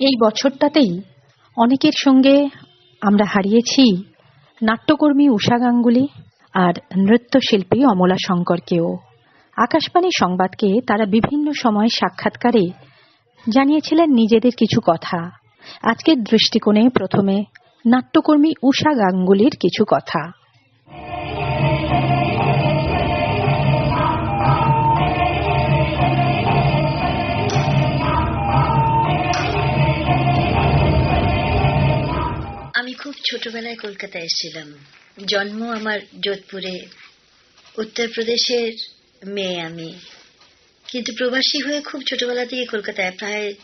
এই বছরটাতেই অনেকের সঙ্গে আমরা হারিয়েছি নাট্যকর্মী উষা গাঙ্গুলি আর নৃত্যশিল্পী অমলা শঙ্করকেও। আকাশবাণী সংবাদকে তারা বিভিন্ন সময় সাক্ষাৎকারে জানিয়েছিলেন নিজেদের কিছু কথা। আজকের দৃষ্টিকোণে প্রথমে নাট্যকর্মী উষা গাঙ্গুলির কিছু কথা। খুব ছোটবেলায় কলকাতায় এসেছিলাম। জন্ম আমার যোধপুরে। উত্তরপ্রদেশের মেয়ে আমি। কিন্তু প্রবাসী হয়ে খুব ছোটবেলা থেকে কলকাতায়, প্রায়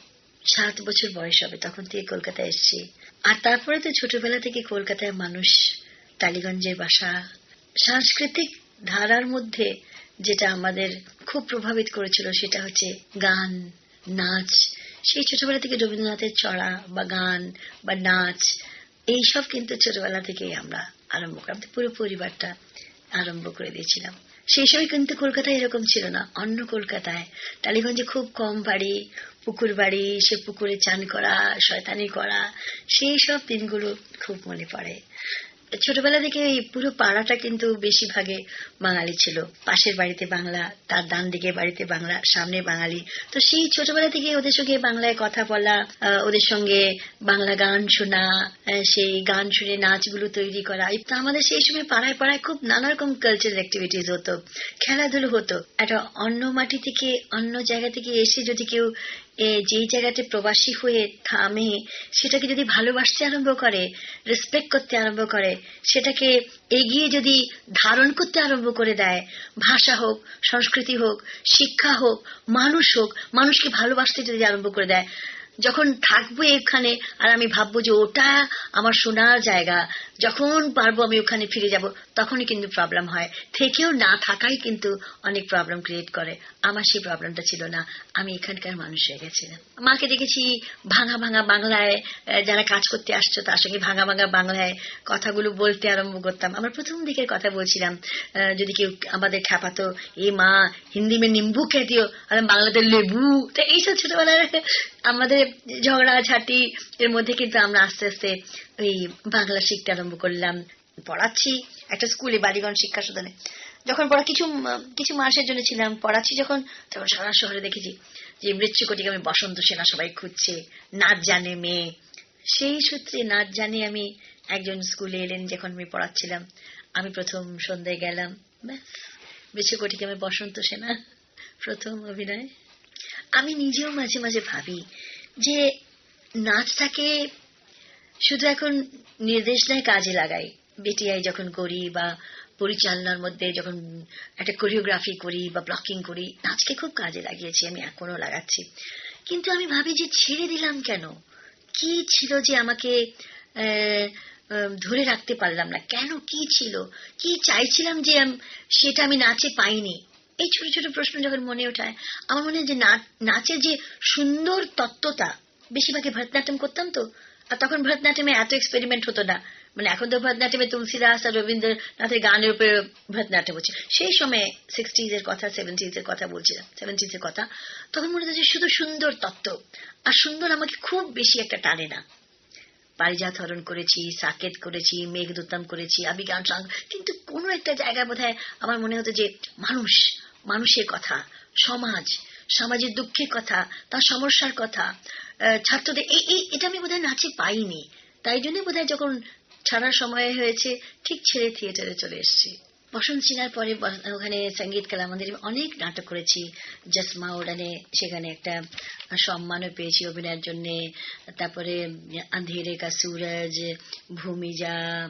সাত বছর বয়স হবে তখন থেকে কলকাতায় এসেছি। আর তারপরে তো ছোটবেলা থেকে কলকাতায় মানুষ, টালিগঞ্জের বাসা। সাংস্কৃতিক ধারার মধ্যে যেটা আমাদের খুব প্রভাবিত করেছিল সেটা হচ্ছে গান, নাচ। সেই ছোটবেলা থেকে রবীন্দ্রনাথের চড়া বা গান বা নাচ এইসব কিন্তু ছোটবেলা থেকেই আমরা আরম্ভ করি। আমাদের পুরো পরিবারটা আরম্ভ করে দিয়েছিলাম। সেই সময় কিন্তু কলকাতায় এরকম ছিল না। অন্য কলকাতায়। টালিগঞ্জে খুব কম বাড়ি, পুকুর বাড়ি, সে পুকুরে চান করা, শয়তানি করা, সেই সব দিনগুলো খুব মনে পড়ে। ছোটবেলা থেকে এই পুরো পাড়াটা কিন্তু বেশিরভাগে বাঙালি ছিল। পাশের বাড়িতে বাংলা, তার ডান দিকে বাড়িতে বাংলা সামনে বাঙালি। তো সেই ছোটবেলা থেকে ওদের সঙ্গে বাংলায় কথা বলা ওদের সঙ্গে বাংলা গান শোনা সেই গান শুনে নাচগুলো তৈরি করা। তো আমাদের সেই সময় পাড়ায় পাড়ায় খুব নানা রকম কালচারাল অ্যাক্টিভিটিস হতো। খেলাধুলো হতো। একটা অন্য মাটি থেকে অন্য জায়গা থেকে এসে যদি কেউ যেই জায়গাতে প্রবাসী হয়ে থামে, সেটাকে যদি ভালোবাসতে আরম্ভ করে রেসপেক্ট করতে আরম্ভ করে, সেটাকে এগিয়ে যদি ধারণ করতে আরম্ভ করে দেয়, ভাষা হোক, সংস্কৃতি হোক, শিক্ষা হোক, মানুষ হোক, মানুষকে ভালোবাসতে যদি আরম্ভ করে দেয় যখন থাকব এখানে, আর আমি ভাববো যে ওটা আমার শোনার জায়গা, যখন পারব আমি ওখানে ফিরে যাব, তখনই কিন্তু প্রবলেম হয়। থেকেও না থাকাই কিন্তু অনেক প্রবলেম ক্রিয়েট করে। আমার সেই প্রবলেমটা ছিল না। আমি এখানকার মানুষ হয়ে গেছিলাম। মাকে দেখেছি ভাঙা ভাঙা বাংলায় যারা কাজ করতে আসছো তার সঙ্গে ভাঙা ভাঙা বাংলায় কথাগুলো বলতে আরম্ভ করতাম। আমরা প্রথম দিকের কথা বলছিলাম যদি কেউ আমাদের খ্যাপাতো, এ মা, হিন্দি মে নিম্বু খেয়ে দিও, আর বাংলাতে লেবু। তো এইসব ছোটবেলায় আমাদের ঝগড়াঝাটি এর মধ্যে কিন্তু আমরা আস্তে আস্তে ওই বাংলা শিখতে আরম্ভ করলাম। পড়াচ্ছি একটা স্কুলে বাড়িগণ শিক্ষা সদনে। যখন পড়া কিছু কিছু মাসের জন্য ছিলাম, পড়াচ্ছি যখন, তখন সারা শহরে দেখেছি যে মৃত্যুকটিকে আমি বসন্ত সেনা সবাই খুঁজছে, নাচ জানে মেয়ে। সেই সূত্রে নাচ জানে আমি একজন স্কুলে এলেন যখন আমি পড়াচ্ছিলাম। আমি প্রথম সন্ধ্যায় গেলাম মৃত্যুকটিকে আমি বসন্ত সেনা প্রথম অভিনয় আমি নিজেও মাঝে মাঝে ভাবি যে নাচটাকে শুধু এখন নির্দেশনায় কাজে লাগাই। বেটিআই যখন করি বা পরিচালনার মধ্যে যখন একটা কোরিওগ্রাফি করি বা ব্লকিং করি, নাচকে খুব কাজে লাগিয়েছি, আমি এখনও লাগাচ্ছি। কিন্তু আমি ভাবি যে ছেড়ে দিলাম কেন? কি ছিল যে আমাকে ধরে রাখতে পারলাম না? কেন কি ছিল? কি চাইছিলাম যে সেটা আমি নাচে পাইনি? এই ছোট ছোট প্রশ্ন যখন মনে ওঠায় আমার মনে হয় যে নাচের যে সুন্দর তত্ত্বটা বেশিরভাগে ভরতনাট্যম করতাম তো, আর তখন ভরতনাট্যমে এত এক্সপেরিমেন্ট হতো না। মানে এখন তো ভরতনাট্যমে তুলসীদাস আর রবীন্দ্রনাথের গানের উপরে ভরতনাট্যম হচ্ছে। সেই সময় সিক্সটিজ এর কথা সেভেন্টিজ এর কথা বলছিলাম সেভেন্টিজ এর কথা। তখন মনে হচ্ছে শুধু সুন্দর তত্ত্ব, আর সুন্দর আমাকে খুব বেশি একটা টানে না। পারিজাত হরণ করেছি, সাকেত করেছি মেঘদুত্তম করেছি আবি গান কিন্তু কোনো একটা জায়গায় বোধ আমার মনে হতো যে মানুষ মানুষের কথা, সমাজ সমাজের দুঃখের কথা, তার সমস্যার কথা। ছাত্রদের এই এই, এটা আমি বোধহয় নাচে পাইনি। তাই জন্য বোধহয় যখন ছাড়ার সময় হয়েছে, ঠিক ছেড়ে থিয়েটারে চলে এসেছি। বসন্ত সিনহার পরে ওখানে সংগীত খেলা, আমাদের অনেক নাটক করেছি। জসমা ওডানে সেখানে একটা সম্মানও পেয়েছি অভিনয়ের জন্য। তারপরে আন্ধেরে কা সুরজ ভূমিজা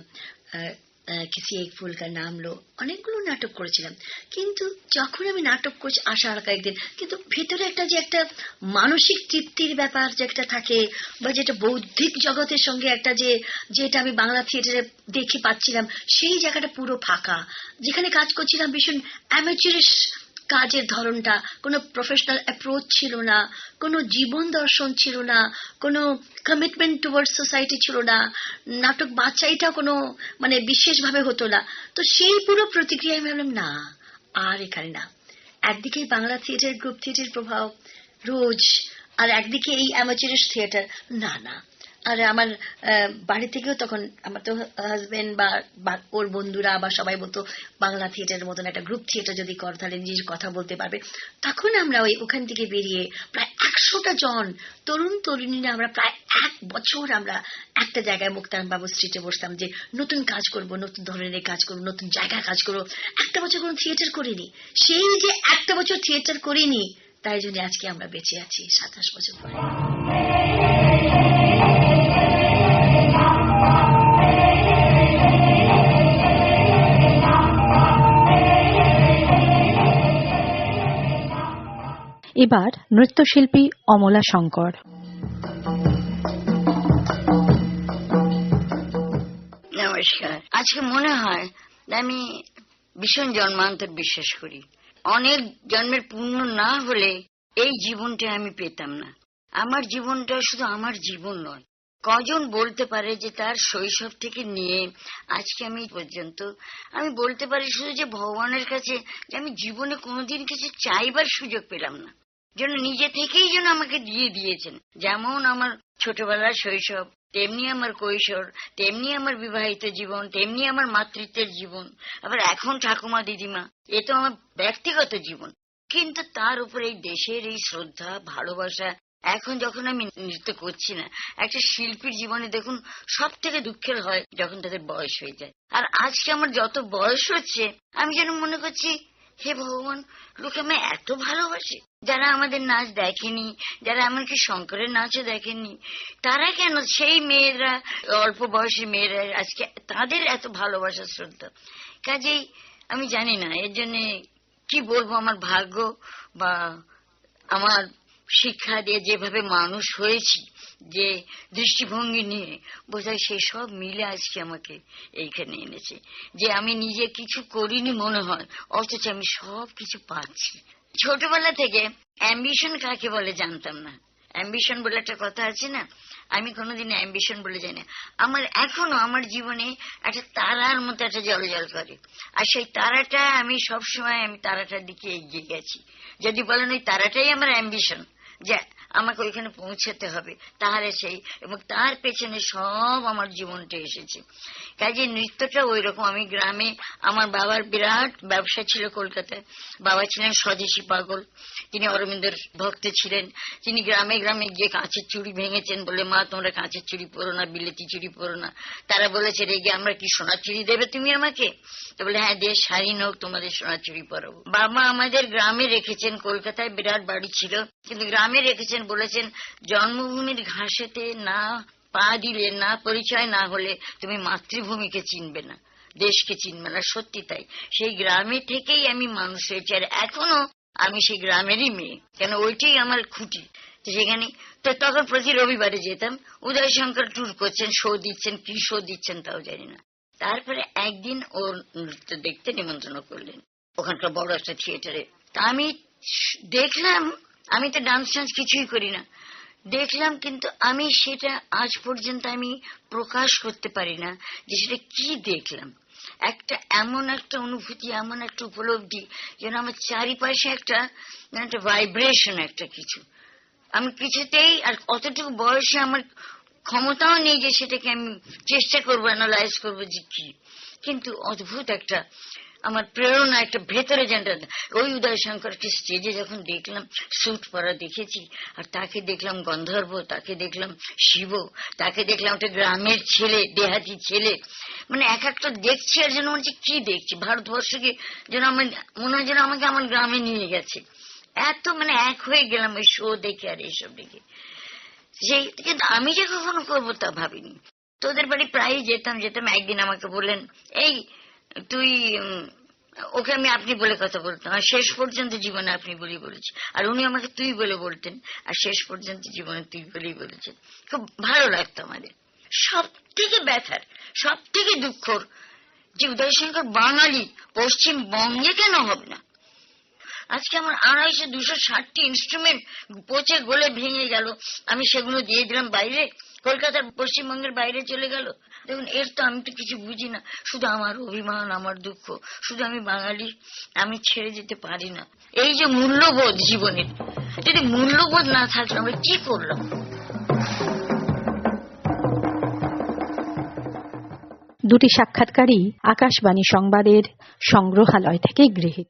কিসি এক ফুল কার নাম লো। অনেকগুলো নাটক করেছিলাম। কিন্তু যখন আমি নাটক করছি আসার কয়েকদিন কিন্তু ভেতরে একটা যে একটা মানসিক তৃপ্তির ব্যাপার যে একটা থাকে, বা যেটা বৌদ্ধিক জগতের সঙ্গে একটা যে, যেটা আমি বাংলা থিয়েটারে দেখে পাচ্ছিলাম, সেই জায়গাটা পুরো ফাঁকা। যেখানে কাজ করছিলাম ভীষণ অ্যামেচুরিস কাজের ধরনটা, কোনো প্রফেশনাল অ্যাপ্রোচ ছিল না, কোনো জীবন দর্শন ছিল না, কোনো কমিটমেন্ট টুয়ার্ডস সোসাইটি ছিল না, নাটক বাচ্চাইটা কোনো মানে বিশেষভাবে হতো না। তো সেই পুরো প্রতিক্রিয়ায় ভাবলাম, না, আর এখানে না। একদিকে বাংলা থিয়েটার গ্রুপ থিয়েটার প্রভাব, রোজ, আর একদিকে এই অ্যামাচুরিস্ট থিয়েটার না না আর আমার বাড়ি থেকেও তখন আমার তো হাজবেন্ড বা ওর বন্ধুরা বা সবাই বলতো, বাংলা থিয়েটারের মতন একটা গ্রুপ থিয়েটার যদি কর, তাহলে নিজের কথা বলতে পারবে। তখন আমরা ওই ওখান থেকে বেরিয়ে প্রায় একশোটা জন তরুণ তরুণীরা আমরা প্রায় এক বছর আমরা একটা জায়গায় মুক্তারাম বাবু স্ট্রিটে বসতাম যে, নতুন কাজ করব, নতুন ধরনের কাজ করব, নতুন জায়গায় কাজ করব। একটা বছর কোনো থিয়েটার করিনি। সেই যে একটা বছর থিয়েটার করিনি, তাই জন্য আজকে আমরা বেঁচে আছি সাতাশ বছর পরে। এবার নৃত্যশিল্পী অমলা শঙ্কর। নমস্কার। আজকে মনে হয় আমি ভীষণ জন্মান্তর বিশ্বাস করি। অনেক জন্মের পূর্ণ না হলে এই জীবনটা আমি পেতাম না। আমার জীবনটা শুধু আমার জীবন নয়। কজন বলতে পারে যে তার শৈশব থেকে নিয়ে আজকে আমি পর্যন্ত আমি বলতে পারি শুধু যে ভগবানের কাছে যে আমি জীবনে কোনোদিন কিছু চাইবার সুযোগ পেলাম না। যেন নিজে থেকেই যেন আমাকে দিয়ে দিয়েছেন। যেমন আমার ছোটবেলার শৈশব, তেমনি আমার কৈশোর, তেমনি আমার বিবাহিত জীবন, তেমনি আমার মাতৃত্বের জীবন, আবার এখন ঠাকুমা দিদিমা, এ তো আমার ব্যক্তিগত জীবন। কিন্তু তার উপর এই দেশের এই শ্রদ্ধা, ভালোবাসা, এখন যখন আমি নৃত্য করছি না, একটা শিল্পীর জীবনে দেখুন সব থেকে দুঃখের হয় যখন তাদের বয়স হয়ে যায়। আর আজকে আমার যত বয়স হচ্ছে, আমি যেন মনে করছি হে ভগবান, লোকে আমায় এত ভালোবাসি। যারা আমাদের নাচ দেখেনি, যারা এমনকি শঙ্করের নাচও দেখেনি, তারা কেন সেই মেয়েরা, অল্প বয়সী মেয়েরা আজকে তাদের এত ভালোবাসা শ্রদ্ধা? কাজেই আমি জানি না, এর জন্য কি বলব আমার ভাগ্য বা আমার শিক্ষা দিয়ে যেভাবে মানুষ হয়েছি, যে দৃষ্টিভঙ্গি নিয়ে, বোধহয় সেই সব মিলে আজকে আমাকে এইখানে এনেছে। যে আমি নিজে কিছু করিনি মনে হয়, অথচ আমি সব কিছু পাচ্ছি। ছোটবেলা থেকে অ্যাম্বিশন কাকে বলে জানতাম না। অ্যাম্বিশন বলে একটা কথা আছে না? আমি কোনোদিন অ্যাম্বিশন বলে যাই না। আমার এখনও আমার জীবনে একটা তারার মতো একটা জল জল করে। আর সেই তারাটা আমি সবসময় আমি তারাটার দিকে এগিয়ে গেছি। যদি বলেন ওই তারাটাই আমার অ্যাম্বিশন যে আমাকে ওইখানে পৌঁছাতে হবে। তাহলে সেই, এবং তার পেছনে সব আমার জীবনটা এসেছে। কাজে নৃত্যটা ওই রকম আমি গ্রামে, আমার বাবার বিরাট ব্যবসা ছিল কলকাতায়। বাবা ছিলেন স্বদেশী পাগল। তিনি অরবিন্দর ভক্ত ছিলেন। তিনি গ্রামে গ্রামে গিয়ে কাঁচের চুড়ি ভেঙেছেন বলে, মা, তোমরা কাঁচের চুড়ি পরো না, বিলেতি চুড়ি পরো না। তারা বলেছে রে রেগে আমরা কি সোনার চুড়ি দেবে তুমি আমাকে? তো বলে হ্যাঁ দেশ স্বাধীন হোক তোমাদের সোনার চুড়ি পরাবো। বাবা আমাদের গ্রামে রেখেছেন। কলকাতায় বিরাট বাড়ি ছিল। কিন্তু গ্রামে রেখেছেন বলেছেন জন্মভূমির ঘাসেতে না পা দিলে না পরিচয় না হলে তুমি মাতৃভূমিকে চিনবে না, দেশকে চিনবে না। সত্যি তাই। সেই গ্রামে থেকেই আমি মানুষ হয়েছি, আর এখনও আমি সেই গ্রামেরই মেয়ে, কেন ওইটাই আমার খুঁটি। সেখানে, তো তখন প্রতি রবিবারে যেতাম উদয় শঙ্কর ট্যুর করছেন শো দিচ্ছেন, কি শো দিচ্ছেন তাও জানি না। তারপরে একদিন ওর নৃত্য দেখতে নিমন্ত্রণ করলেন, ওখানকার বড় একটা থিয়েটারে তা আমি দেখলাম আমি তো ডান্স টান্স কিছুই করি না। দেখলাম কিন্তু আমি সেটা আজ পর্যন্ত আমি প্রকাশ করতে পারি না যে সেটা কি দেখলাম। একটা এমন একটা অনুভূতি, এমন একটা উপলব্ধি, যেন আমার চারিপাশে একটা একটা ভাইব্রেশন একটা কিছু। আমি কিছুতেই আর অতটুকু বয়সে আমার ক্ষমতাও নেই যে সেটাকে আমি চেষ্টা করব অ্যানালাইজ করব যে কি। কিন্তু অদ্ভুত একটা আমার প্রেরণা একটা ভেতরে যেন ওই উদয় শঙ্করকে স্টেজে যখন দেখলাম স্যুট পরা দেখেছি, আর তাকে দেখলাম গন্ধর্ব, তাকে দেখলাম শিব, তাকে দেখলাম একটা গ্রামের ছেলে, দেহাতি ছেলে। মানে এক একটা দেখছি আর যেন মনে কি দেখছি? ভারতবর্ষকে যেন আমার, মনে হয় যেন আমাকে আমার গ্রামে নিয়ে গেছে। এত মানে এক হয়ে গেলাম ওই শো দেখে আর এইসব দেখে। সেই, কিন্তু আমি যে কখনো করব তা ভাবিনি। তোদের বাড়ি প্রায়ই যেতাম যেতাম। একদিন আমাকে বললেন, এই তুই ওকে আমি আপনি বলে কথা বলতাম। আর শেষ পর্যন্ত জীবনে আপনি বলি বলেছি আর উনি আমাকে তুই বলে বলতেন। আর শেষ পর্যন্ত জীবনে তুই বলেই বলেছেন। খুব ভালো লাগতো আমাদের। সব থেকে ব্যথার সব থেকে দুঃখর যে উদয়শঙ্কর বাঙালি পশ্চিমবঙ্গে কেন হবে না? আজকে আমার আড়াইশো, দুশো, ষাটটি ইনস্ট্রুমেন্ট পচে গলে ভেঙে গেল। আমি সেগুলো দিয়ে দিলাম বাইরে। কলকাতার পশ্চিমবঙ্গের বাইরে চলে গেল। দেখুন, এর তো আমি তো কিছু বুঝি না। শুধু আমার অভিমান, আমার দুঃখ। শুধু আমি বাঙালি। আমি ছেড়ে যেতে পারি না। এই যে মূল্যবোধ জীবনের। যদি মূল্যবোধ না থাকলে আমরা কি করলাম? দুটি সাক্ষাৎকারই আকাশবাণী সংবাদের সংগ্রহালয় থেকে গৃহীত।